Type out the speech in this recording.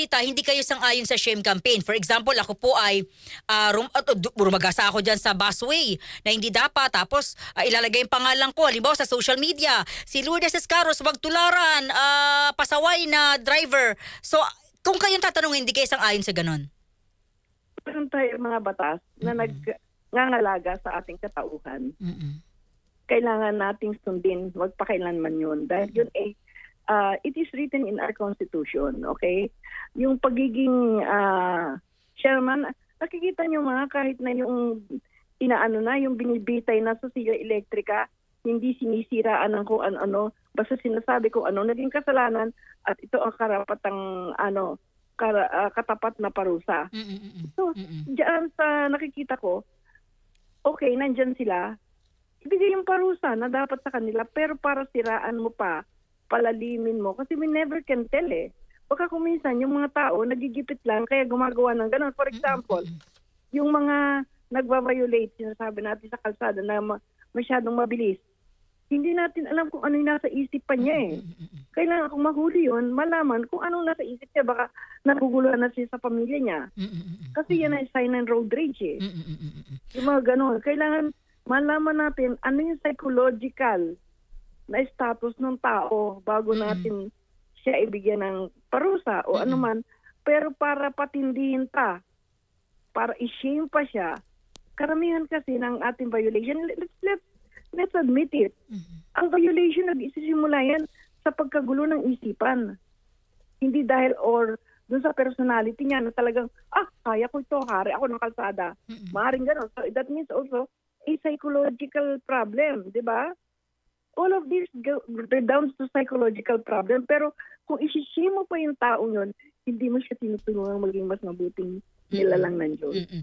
salita, hindi kayo sang-ayon sa shame campaign. For example, ako po ay uh, rum, uh, rumagasa ako dyan sa busway na hindi dapat. Tapos ah, ilalagay yung pangalan ko. Halimbawa sa social media, si Lourdes Escaros, magtularan, ah, pasaway na driver. So, kung kayong tatanungin, hindi kayo sang-ayon sa ganon. Meron tayo mga batas na nagngangalaga sa ating katauhan. Mm-mm. Kailangan nating sundin, wag pa kailanman yun. Dahil yun eh, ah, it is written in our constitution, okay? Yung pagiging ah, chairman, nakikita niyo mga kahit na yung inaano na, yung binibitay na sa sila elektrika, hindi sinisiraan ng kung ano-ano, basta sinasabi kung ano naging kasalanan at ito ang karapatang ano, kara- ah, katapat na parusa. Mm-mm. So, Mm-mm. diyan sa nakikita ko, okay, nandyan sila. Ibigay yung parusa na dapat sa kanila, pero para siraan mo pa, palalimin mo. Kasi we never can tell eh. Baka kung minsan yung mga tao nagigipit lang kaya gumagawa ng ganun. For example, yung mga nagbabiolate, sinasabi natin sa kalsada na ma- masyadong mabilis, hindi natin alam kung ano yung nasa isip pa niya eh. Kailangan kung mahuli yun, malaman kung anong nasa isip niya. Baka naguguluhan na siya sa pamilya niya. Mm-mm. Kasi yan ay sign and road rage eh. Yung mga ganon. Kailangan malaman natin ano yung psychological na status ng tao bago Mm. natin siya ibigyan ng parusa o Mm-mm. ano man. Pero para patindihin pa, para i-shame pa siya, karamihan kasi ng ating violation, let's, let's, let's admit it, Mm-mm. ang violation nag-isisimula yan sa pagkagulo ng isipan. Hindi dahil or dun sa personality niya na talagang, ah, kaya ko ito, hari ako ng kalsada. Mm-mm. Maaring gano'n. So that means also a psychological problem, di ba? All of this go, redounds to psychological problem. Pero kung isishame mo pa yung taong yun, hindi mo siya tinutulungan maging mas mabuting nilalang ng Diyos. Mm-mm.